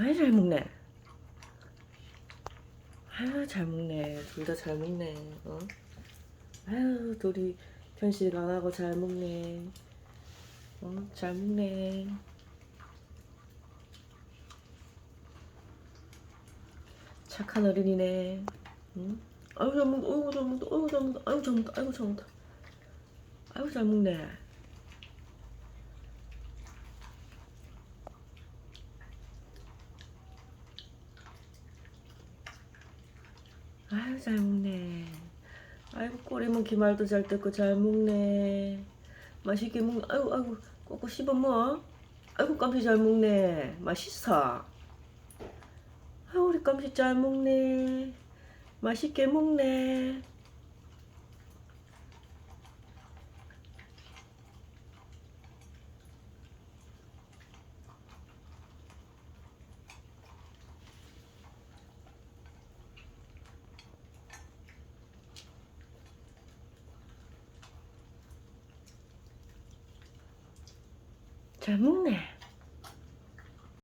아이 잘 먹네. 아유 잘 먹네. 둘 다 잘 먹네. 어? 아유 둘이 편식 안 하고 잘 먹네. 어? 잘 먹네. 착한 어린이네. 응? 아유 잘 먹다. 아유 잘 먹다. 아유 잘 먹다. 아유 잘 먹다. 아유 잘 먹다. 아유 잘 먹네. 아유 잘 먹네. 아이고 꼬리문 기말도 잘 뜯고 잘 먹네. 맛있게 먹네. 아이고 아이고 꼭꼭 씹어 먹어. 아이고 깜시 잘 먹네. 맛있어. 아이고 우리 깜시 잘 먹네. 맛있게 먹네. 잘 먹네.